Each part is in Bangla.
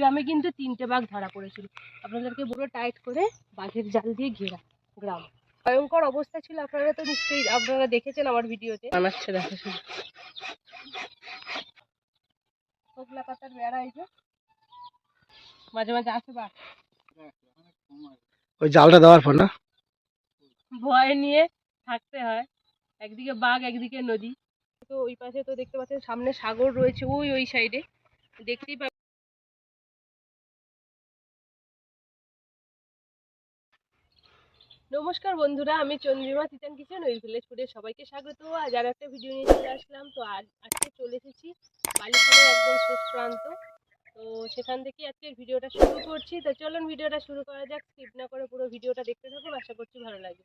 গ্রামে কিন্তু তিনটে বাঘ ধরা পড়েছিল। আপনাদেরকে পুরো টাইট করে বাঘের জাল দিয়ে ঘেরা গ্রাম। ভয়ঙ্কর অবস্থা ছিল আপনারা তো নিশ্চয়ই আপনারা দেখেছেন আমার ভিডিওতে। বানাচ্ছে দেখা শুধু। পাতার বেড়া এই যে। মাঝে মাঝে আসে বাঘ। ওই জালটা দেওয়ার পর না? ভয় নিয়ে থাকতে হয়। একদিকে বাঘ একদিকে নদী। তো ওই পাশে তো দেখতে পাচ্ছেন সামনে সাগর রয়েছে ওই ওই সাইডে দেখতেই নমস্কার বন্ধুরা, আমি চন্দ্রিমা তিতান কিচেন ওই ভিলেজ ফুডে সবাইকে স্বাগত। আজ আর একটা ভিডিও নিয়ে চলে আসলাম। তো আজ, আজকে চলে এসেছি বালিপুরের একদম শেষ প্রান্ত। তো সেখান থেকে আজকের ভিডিওটা শুরু করছি। তো চলুন ভিডিওটা শুরু করা যাক। স্কিপ না করে পুরো ভিডিওটা দেখতে থাকুন, আশা করছি ভালো লাগবে।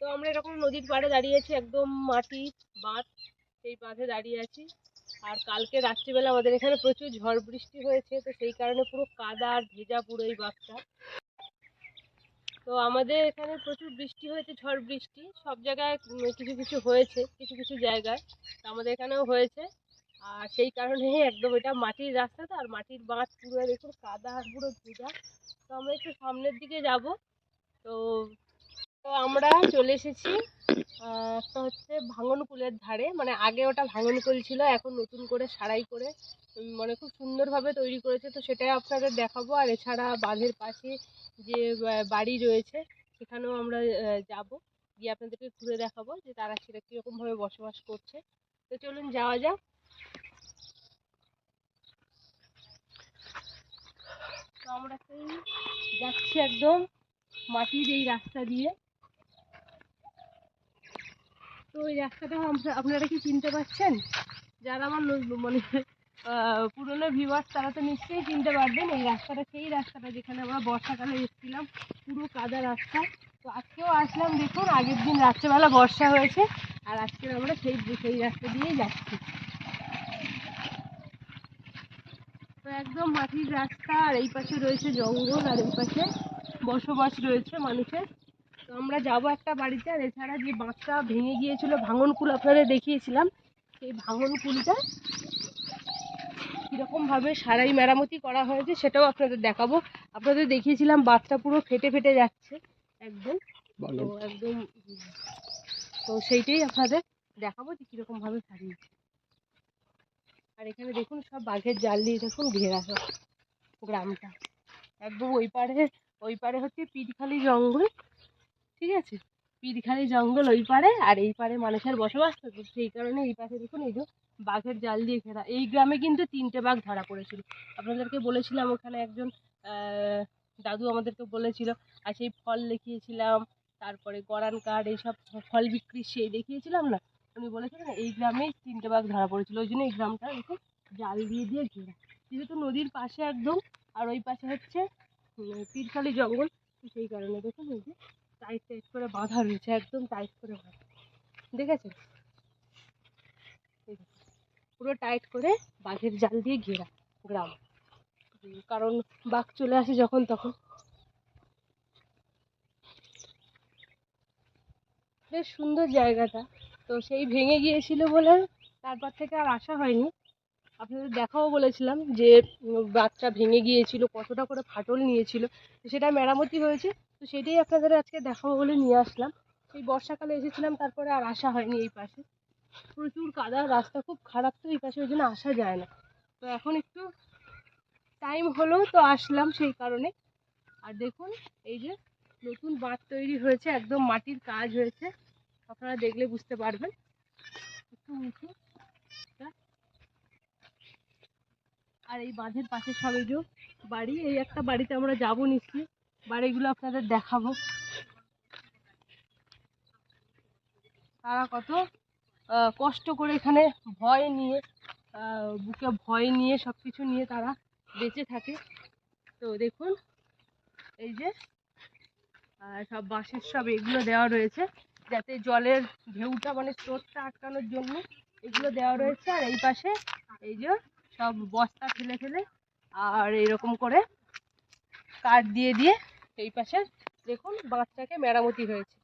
তো আমরা এরকম নদীর পাড়ে দাঁড়িয়ে আছি, একদম মাটি, বাঁধ, সেই বাঁধে দাঁড়িয়ে আছি। আর কালকে রাত্রিবেলা আমাদের এখানে প্রচুর ঝড় বৃষ্টি হয়েছে, তো সেই কারণে পুরো কাদা আর ভেজা পুরো এই বাঘটা তো আমাদের এখানে প্রচুর বৃষ্টি হয়েছে, ঝড় বৃষ্টি। সব জায়গায় কিছু কিছু হয়েছে, কিছু কিছু জায়গায়। তো আমাদের এখানেও হয়েছে। আর সেই কারণে একদম এটা মাটির রাস্তা তো আর মাটির বাঁধ পুরো দেখুন কাদা পুরো ভেজা। তো আমরা একটু সামনের দিকে যাব। তো তো আমরা চলে এসেছি একটা হচ্ছে ভাঙনকুলের ধারে। মানে আগে ওটা ভাঙনকুল ছিল, এখন নতুন করে সারাই করে মানে খুব সুন্দরভাবে তৈরি করেছে। তো সেটাই আপনাদের দেখাবো। আর এছাড়া বাঁধের পাশে যে বাড়ি রয়েছে, সেখানেও আমরা যাব। গিয়ে আপনাদেরকে ঘুরে দেখাবো যে তারা সেটা কীরকমভাবে বসবাস করছে। তো চলুন যাওয়া যাক। তো আমরা যাচ্ছি একদম মাটির এই রাস্তা দিয়ে। তো এই রাস্তাটা আপনারা কি চিনতে পারছেন যারা আমার মানে পুরনো ভিউয়ার্স তারা তো নিশ্চয়ই চিনতে পারবেন। এই রাস্তাটা সেই রাস্তাটা যেখানে আমরা বর্ষাকালে এসেছিলাম, পুরো কাদা রাস্তা। তো আজকেও আসলাম, দেখুন, আগের দিন রাত্রেবেলা বর্ষা হয়েছে, আর আজকে আমরা সেই সেই রাস্তা দিয়েই যাচ্ছি। তো একদম মাটির রাস্তা, আর এই পাশে রয়েছে জঙ্গল, আর এই পাশে বসবাস রয়েছে মানুষের। তো আমরা যাব একটা বাড়িতে, আর এছাড়া যে বাঁধটা ভেঙে গিয়েছিল ভাঙনকুল আপনাদের দেখিয়েছিলাম, সেই ভাঙনকুলটা কীরকমভাবে সারাই মেরামতি করা হয়েছে সেটাও আপনাদের দেখাবো। আপনাদের দেখিয়েছিলাম বাঁধটা পুরো ফেটে ফেটে যাচ্ছে একদম। তো একদম তো সেইটাই আপনাদের দেখাবো যে কীরকমভাবে সারিয়েছে। আর এখানে দেখুন সব বাঘের জাল দিয়ে দেখুন ঘেরা সব গ্রামটা। একদম ওই পারে ওই পারে হচ্ছে পিঠখালি জঙ্গল ঠিক আছে? পিঠখালি জঙ্গল ওই পারে, আর এই পারে মানুষের বসবাস তো সেই কারণে এই পাশে দেখুন এই যে বাঘের জাল দিয়ে ঘেরা। এই গ্রামে কিন্তু তিনটে বাঘ ধরা পড়েছিল। আপনাদেরকে বলেছিলাম ওখানে একজন দাদু আমাদেরকে বলেছিল, আর সেই ফল দেখিয়েছিলাম, তারপরে গরান কাঠ, এইসব ফল বিক্রি সেই দেখিয়েছিলাম না? উনি বলেছিলেন এই গ্রামেই তিনটে বাঘ ধরা পড়েছিল, ওই জন্য এই গ্রামটা দেখুন জাল দিয়ে দিয়ে ঘেরা। যেহেতু নদীর পাশে একদম, আর ওই পাশে হচ্ছে পিরখালি জঙ্গল সেই কারণে দেখুন এই যে টাইট টাইট করে বাঁধা রয়েছে, একদম টাইট করে বাঁধা। দেখেছেন? পুরো টাইট করে বাঘের জাল দিয়ে ঘেরা গ্রাম। কারণ বাঘ চলে আসে যখন, তখন। বেশ সুন্দর জায়গাটা। তো সেই ভেঙে গিয়েছিল বলে তারপর থেকে আর আসা হয়নি। আপনাদের দেখাও বলেছিলাম যে বাঁধটা ভেঙে গিয়েছিল, কতটা করে ফাটল নিয়েছিল। সেটা মেরামতি হয়েছে। তো সেটাই আপনাদের আজকে দেখাবো বলে নিয়ে আসলাম। সেই বর্ষাকালে এসেছিলাম, তারপরে আর আসা হয়নি এই পাশে। প্রচুর কাদা রাস্তা, খুব খারাপ তো এই পাশে, ওই জন্য আসা যায় না। তো এখন একটু টাইম হলো, তো আসলাম সেই কারণে। আর দেখুন, এই যে নতুন বাঁধ তৈরি হয়েছে, একদম মাটির কাজ হয়েছে। আপনারা দেখলে বুঝতে পারবেন। একটু উঁচু। আর এই বাঁধের পাশে সব এই যে বাড়ি, এই একটা বাড়িতে আমরা যাব নিশ্চয়ই। বাড়িগুলো আপনাদের দেখাবো। তারা কত কষ্ট করে এখানে ভয় নিয়ে বুকে ভয় নিয়ে সব কিছু নিয়ে তারা বেঁচে থাকে। তো দেখুন, এই যে সব বাঁশের সব এগুলো দেওয়া রয়েছে, যাতে জলের ঢেউটা মানে স্রোতটা আটকানোর জন্য এগুলো দেওয়া রয়েছে। আর এই পাশে এই যে সব বস্তা ফেলে ফেলে, আর এরকম করে কাঠ দিয়ে দিয়ে এই পাশে দেখুন বাঁধটাকে মেরামতি হয়েছে।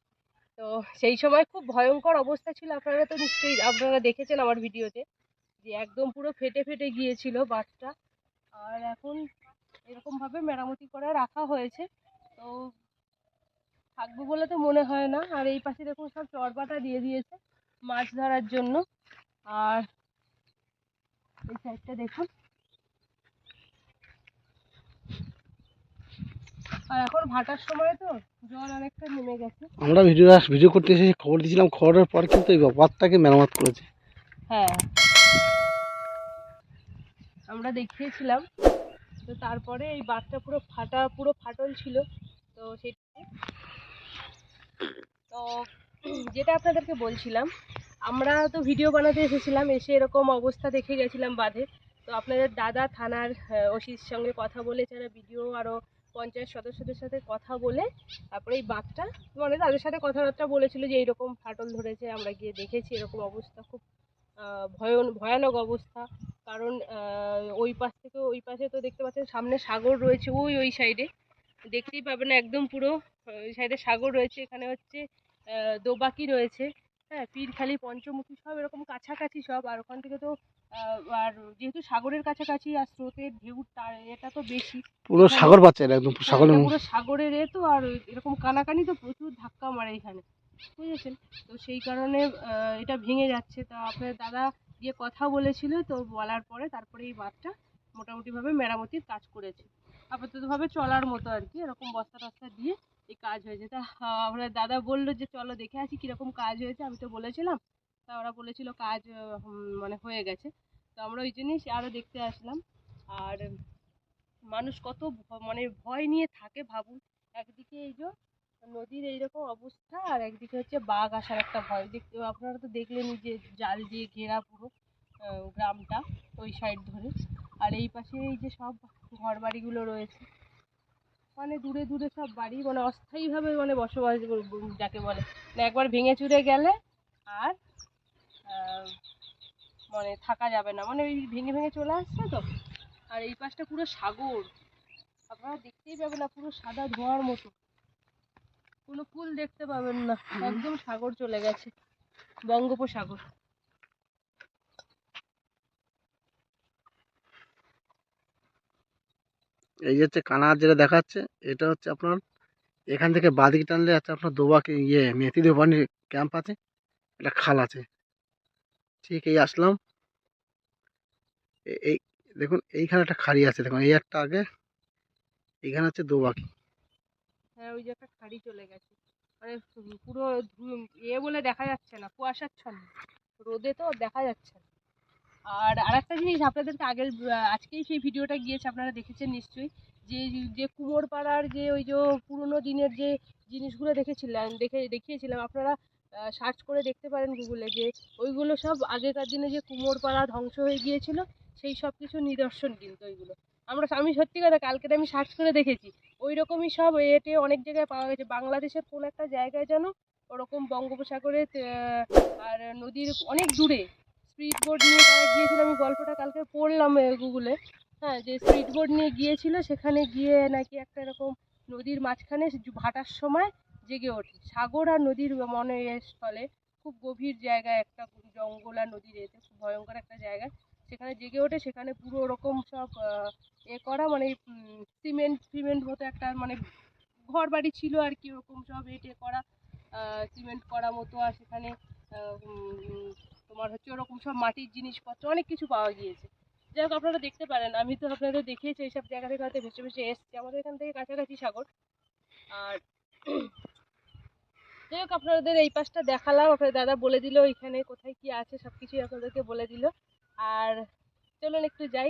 তো সেই সময় খুব ভয়ঙ্কর অবস্থা ছিল। আপনারা তো নিশ্চয়ই আপনারা দেখেছেন আমার ভিডিওতে যে একদম পুরো ফেটে ফেটে গিয়েছিল বাঁধটা আর এখন ভাবে মেরামতি করে রাখা হয়েছে। তো থাকবে বলে তো মনে হয় না। আর এই পাশে দেখুন সব চরবাটা দিয়ে দিয়েছে মাছ ধরার জন্য। আর এই সাইডটা দেখুন। আর এখন ভাটার সময় তো জল অনেকটা নেমে গেছে। আমরা ভিডিও ভিডিও করতে এসে খবর দিয়েছিলাম খবরের পর কিন্তু এই বাঁধটাকে মেরামত করেছে। হ্যাঁ। আমরা দেখিয়েছিলাম তো তারপরে এই বাঁধটা পুরো ফাটা পুরো ফাটল ছিল তো সেটা তো যেটা আপনাদেরকে বলছিলাম আমরা তো ভিডিও বানাতে এসেছিলাম এসে এরকম অবস্থা দেখে গেছিলাম বাঁধে তো আপনাদের দাদা থানার ওসির সঙ্গে কথা বলে যারা ভিডিও আরও পঞ্চায়েত সদস্যদের সাথে কথা বলে তারপরে এই বাঁধটা মানে তাদের সাথে কথাবার্তা বলেছিল যে এইরকম ফাটল ধরেছে, আমরা গিয়ে দেখেছি এরকম অবস্থা, খুব ভয়ন, ভয়ানক অবস্থা। কারণ ওই পাশ থেকে, ওই পাশে তো দেখতে পাচ্ছেন সামনে সাগর রয়েছে, ওই ওই সাইডে দেখতেই পাবেন একদম পুরো ওই সাইডে সাগর রয়েছে, এখানে হচ্ছে দোবাকি রয়েছে। হ্যাঁ পীরখালি পঞ্চমুখী সব এরকম কাছাকাছি সব। আর ওখান থেকে তো আর যেহেতু সাগরের কাছাকাছি আর স্রোতের ঢেউ তার এটা তো বেশি। পুরো সাগর এটা একদম হ্যাঁ, সাগরের পুরো সাগরের এ তো আর এরকম কানাকানি তো প্রচুর ধাক্কা মারে এখানে। বুঝেছেন? তো সেই কারণে এটা ভেঙে যাচ্ছে। তা আপনার দাদা গিয়ে কথা বলেছিল তো বলার পরে তারপরে এই বাঁধটা মোটামুটিভাবে মেরামতির কাজ করেছে। আপাততভাবে চলার মতো আর কি এরকম বস্তা টস্তা দিয়ে এই কাজ হয়েছে তা আপনার দাদা বলল যে, চলো দেখে আসি কীরকম কাজ হয়েছে। আমি তো বলেছিলাম। তা ওরা বলেছিল কাজ মানে হয়ে গেছে। তো আমরা ওই জন্যই আরও দেখতে আসলাম। আর মানুষ কত মানে ভয় নিয়ে থাকে ভাবুন। একদিকে এই যে নদীর এইরকম অবস্থা, আর একদিকে হচ্ছে বাঘ আসার একটা ভয়। দেখতে আপনারা তো দেখলেনই যে জাল দিয়ে ঘেরা পুরো গ্রামটা ওই সাইড ধরে। আর এই পাশে এই যে সব ঘর বাড়িগুলো রয়েছে মানে দূরে দূরে সব বাড়ি মানে অস্থায়ীভাবে মানে বসবাস যাকে বলে। মানে একবার ভেঙে চুরে গেলে আর মানে থাকা যাবে না। মানে ওই ভেঙে ভেঙে চলে আসছে তো। আর এই পাশটা পুরো সাগর। আপনারা দেখতেই পাবেন না, পুরো সাদা ধোঁয়ার মতো। কোনো ফুল দেখতে পাবেন না। একদম সাগর চলে গেছে। বঙ্গোপসাগর। এই যে হচ্ছে কানার যেটা দেখাচ্ছে, এটা হচ্ছে আপনার এখান থেকে বাদিকে টানলে আছে আপনার দোবাকে ইয়ে মেথি দোবানির ক্যাম্প আছে একটা খাল আছে। ঠিক এই আসলাম। এই দেখুন এইখানে একটা খাড়ি আছে, দেখুন এই একটা আগে, এইখানে হচ্ছে দোবাকি। হ্যাঁ ওই যে একটা খাড়ি চলে গেছে। মানে পুরো বলে দেখা যাচ্ছে না, কুয়াশাচ্ছন্ন। রোদে তো দেখা যাচ্ছে না। আর আরেকটা জিনিস আপনাদেরকে আগের আজকেই সেই ভিডিওটা গিয়েছে, আপনারা দেখেছেন নিশ্চয়ই, যে যে কুমোরপাড়ার যে, ওই যে পুরনো দিনের যে জিনিসগুলো দেখেছিলাম, দেখে, দেখিয়েছিলাম, আপনারা সার্চ করে দেখতে পারেন গুগলে যে, ওইগুলো সব আগেকার দিনে যে কুমোরপাড়া ধ্বংস হয়ে গিয়েছিল, সেই সব কিছু নিদর্শন কিন্তু ওইগুলো। আমরা আমি সত্যি কথা কালকে আমি সার্চ করে দেখেছি ওই রকমই সব এটে অনেক জায়গায় পাওয়া গেছে, বাংলাদেশের কোন একটা জায়গায় যেন ওরকম বঙ্গোপসাগরে আর নদীর অনেক দূরে স্পিড বোট নিয়ে তারা গিয়েছিল, আমি গল্পটা কালকে পড়লাম গুগলে হ্যাঁ যে স্পিড বোর্ড নিয়ে গিয়েছিল, সেখানে গিয়ে নাকি একটা এরকম নদীর মাঝখানে ভাটার সময় জেগে ওঠে। সাগর আর নদীর মনে স্থলে খুব গভীর জায়গায় একটা জঙ্গল আর নদীর এতে খুব ভয়ঙ্কর একটা জায়গা সেখানে জেগে ওঠে, সেখানে পুরো ওরকম সব এ করা মানে সিমেন্ট সিমেন্ট মতো একটা মানে ঘর বাড়ি ছিল আর কি, ওরকম সব এটে করা সিমেন্ট করা মতো। আর সেখানে তোমার হচ্ছে ওরকম সব মাটির জিনিসপত্র, অনেক কিছু পাওয়া গিয়েছে। যাই হোক আপনারা দেখতে পারেন, আমি তো আপনাদের দেখিয়েছি, এইসব জায়গা থেকে হয়তো ভেসে ভেসে এসছি। আমাদের এখান থেকে কাছাকাছি সাগর। আর যাই হোক আপনাদের এই পাশটা দেখালাম। আপনাদের দাদা বলে দিল এখানে কোথায় কি আছে সব কিছুই আপনাদেরকে বলে দিল। আর চলুন একটু যাই।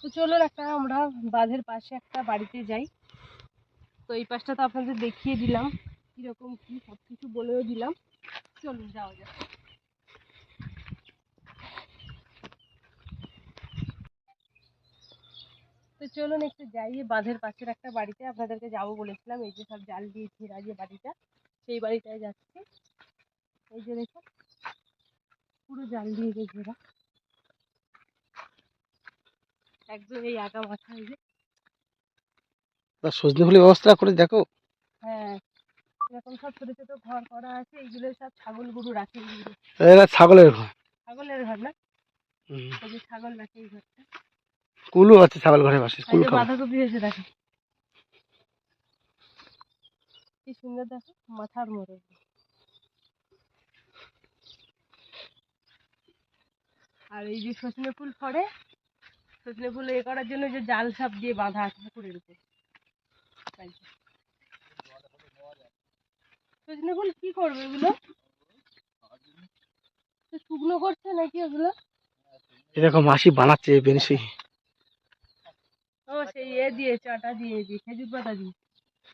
তো চলুন একটা, আমরা বাঁধের পাশে একটা বাড়িতে যাই। তো এই পাশটা তো আপনাদের দেখিয়ে দিলাম, কীরকম কী সব কিছু বলেও দিলাম। চলুন যাওয়া যাক তো চলুন একটু যাই বাঁধের পাশের একটা বাড়িতে আপনাদেরকে যাব বলেছিলাম এই যে সব জাল দিয়ে ঘেরা যে বাড়িটা সেই বাড়িটায় যাচ্ছি। এই যে দেখো পুরো জাল দিয়ে যে ঘেরা। একদম এই আগা মাথা এই যে সজনে ফুলের ব্যবস্থা করে দেখো। হ্যাঁ এরকম সব ছোটো ছোটো ঘর করা আছে এইগুলো সব ছাগল গরু রাখে এইগুলো এরা ছাগলের ঘর? ছাগলের ঘর না? হুম। যে ছাগল রাখে এই ঘরটা। কুলু আছে ছাগল ঘরের পাশে এই কুল বাঁধাকপি হয়েছে দেখো। কি সুন্দর দেখো মাথার মোড়ে। আর এই যে সজনে ফুল ফড়ে সজনে ফুল এ করার জন্য যে জাল সাপ দিয়ে বাঁধা আছে পুকুরের উপর। সজনে ফুল কি করবে এগুলো? শুকনো করছে নাকি ওগুলো এরকম মাসি বানাচ্ছে বেনসি ও সেই এ দিয়ে চাটা দিয়ে দিয়ে খেজুর পাতা দিয়ে।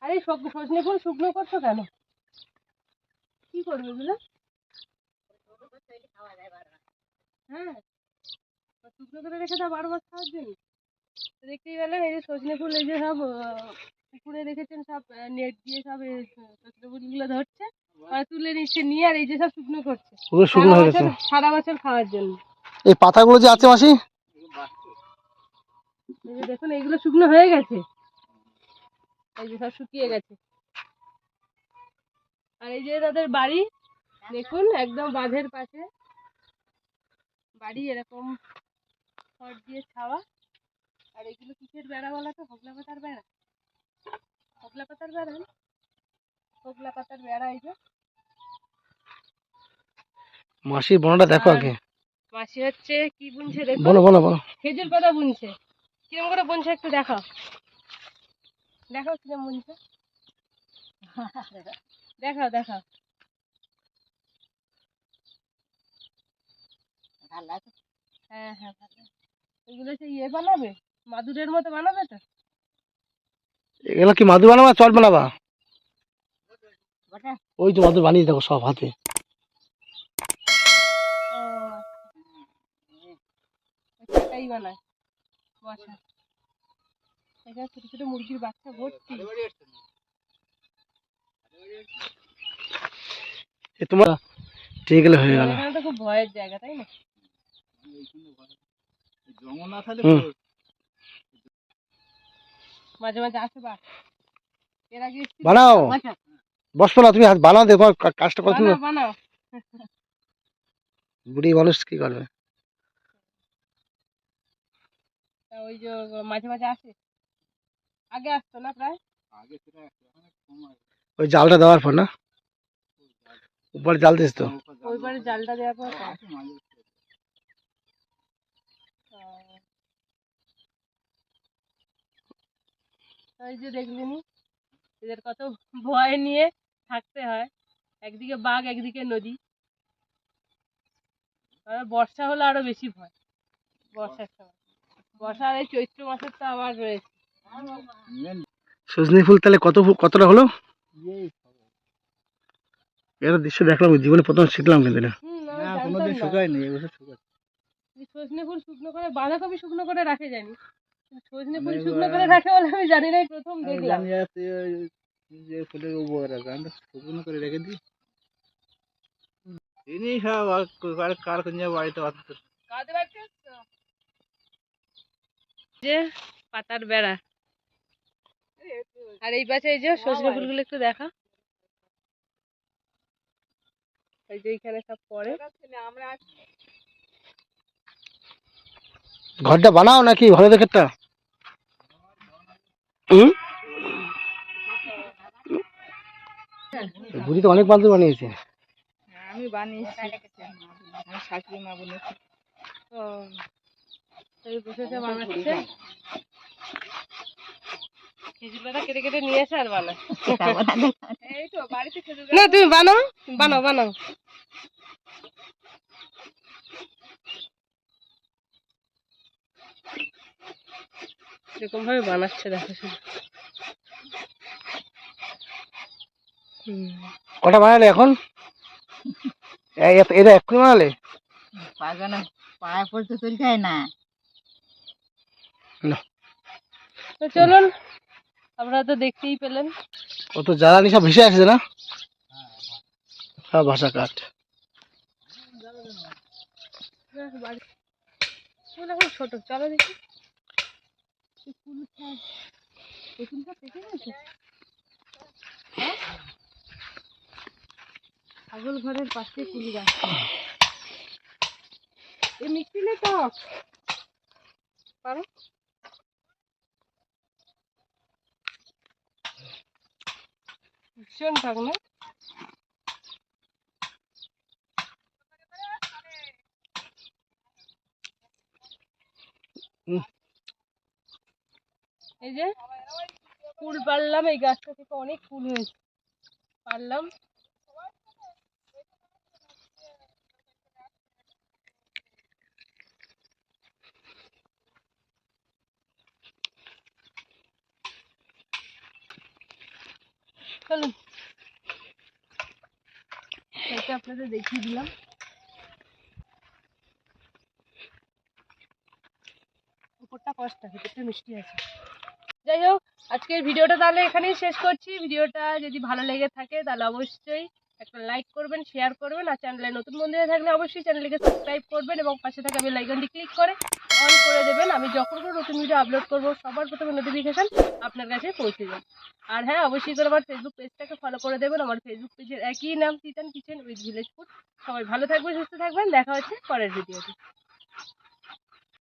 আরে সব সজনে ফুল শুকনো করছ কেন? কি করবে এগুলো? হ্যাঁ শুকনো করে রেখে দাও বারবার খাওয়ার জন্য। দেখতেই পেলেন এই যে সজনে ফুল এই যে সব পুকুরে রেখেছেন সব নেট দিয়ে সব সজনে ফুলগুলো ধরছে আর তুলে নিচ্ছে নিয়ে আর এই যে সব শুকনো করছে। ওগুলো শুকনো হয়ে গেছে। সারা বছর খাওয়ার জন্য। এই পাতাগুলো যে আছে মাসি? এই যে দেখুন এইগুলো শুকনো হয়ে গেছে। এই যে সব শুকিয়ে গেছে। আর এই যে তাদের বাড়ি দেখুন একদম বাঁধের পাশে। বাড়ি এরকম খড় দিয়ে ছাওয়া। আর এগুলো কিসের বেড়া বলা তো? হগলা পাতার বেড়া? হগলা পাতার বেড়া? হগলা পাতার বেড়া এই যে। মাসির বোনাটা দেখো আগে। মাসি হচ্ছে কি বুনছে দেখো? বলো বলো বলো। খেজুর পাতা বুনছে। কিরম করে বুনছে একটু দেখাও। দেখাও কিরম বুনছে। দেখাও দেখাও। হ্যাঁ হ্যাঁ ভালো। এগুলো সে ইয়ে বানাবে? মাদুরের মতো বানাবে তো? এগুলো কি মাদুর বানাবা চট বানাবা? ওই তো মাদুর বানিয়ে দেখো সব হাতে। ও। চাটাই বানায়। ছোট ছোট মুরগির বাচ্চা ভর্তি। তোমার ঠিক গেলে হয়ে গেল। খুব ভয়ের জায়গা তাই না? হুম। মাঝে মাঝে আসে বা? এর আগে বানাও। বসবো না তুমি হাত বানাও দেখো কাজটা বানাও বুড়ি মানুষ কি করবে ওই যে মাঝে মাঝে আসে। আগে আসতো না প্রায়? ওই জালটা দেওয়ার পর না? উপরে জাল দিস তো। জালটা দেওয়ার পর করে। ও। তো ওই যে দেখলেনি? এদের কত ভয় নিয়ে থাকতে হয়। একদিকে বাঘ একদিকে নদী। আর বর্ষা হলে আরও বেশি ভয়। বর্ষার সময়। বর্ষা আর এই চৈত্র মাসের তো আবার রয়েছে। সজনে ফুল তাহলে কত কতটা হলো? এটা দৃশ্য দেখলাম জীবনে প্রথম শিখলাম কিন্তু এটা। হুম, আমি জানতাম না। এই সজনে ফুল শুকনো করে বাঁধাকপি শুকনো করে রাখে জানি। সজনে ফুল শুকনো করে রাখে বলে আমি জানি না প্রথম দেখলাম। যে ফুলের উপকার আছে আমি শুকনো করে রেখে দিই। তিনি সব আর কার কার কোন বাড়িতে অত কাঁদে বাড়তে? আসছো? যে পাতার বেড়া। আর এই পাশে এই যে সজনে ফুলগুলো একটু দেখা। এই যে এখানে সব পড়ে। ঘরটা বানাও নাকি ভালো দেখে একটা হুম? বুড়ি তো অনেক বান্ধব বানিয়েছে। আমি বানিয়েছি। আমার শাশুড়ি মা বলেছে ও এই বসেছে বানাচ্ছে। খেজুর পাতা কেটে কেটে নিয়ে এসে আর বানায়। এই তো বাড়িতে খেজুর না তুমি বানাও বানাও বানাও। এরকম ভাবে বানাচ্ছে দেখো হুম। কটা বানালে এখন? এটা এক্ষুনি বানালে? পায়খানা পায়ে পড়তে চলতে হয় না। না। তো চলুন আপনারা তো দেখতেই পেলেন। ও তো জ্বালানি সব ভেসে আসছে না? সব ভাষা কাঠ। ছোট চলো দেখি। ছাগল ঘরের পাশে কুলি গাছ এ মিষ্টি নে টক না Mm. এই যে কুল পারলাম এই গাছটা থেকে অনেক ফুল হয়েছে। পারলাম এটা আপনাদের দেখিয়ে দিলাম। উপরটা কষ্ট, ভিতরটা মিষ্টি আছে। যাই হোক, আজকের ভিডিওটা তাহলে এখানেই শেষ করছি। ভিডিওটা যদি ভালো লেগে থাকে তাহলে অবশ্যই একটা লাইক করবেন শেয়ার করবেন আর চ্যানেলে নতুন বন্ধুরা থাকলে অবশ্যই চ্যানেলটিকে সাবস্ক্রাইব করবেন এবং পাশে থাকা বেল আইকনটি ক্লিক করে অন করে দেবেন। আমি যখন কোনো নতুন ভিডিও আপলোড করব, সবার প্রথমে নোটিফিকেশান আপনার কাছে পৌঁছে যাবে। আর হ্যাঁ অবশ্যই করে আমার ফেসবুক পেজটাকে ফলো করে দেবেন। আমার ফেসবুক পেজের একই নাম chicken kitchen with village food সবাই ভালো থাকবেন, সুস্থ থাকবেন। দেখা হচ্ছে পরের ভিডিওতে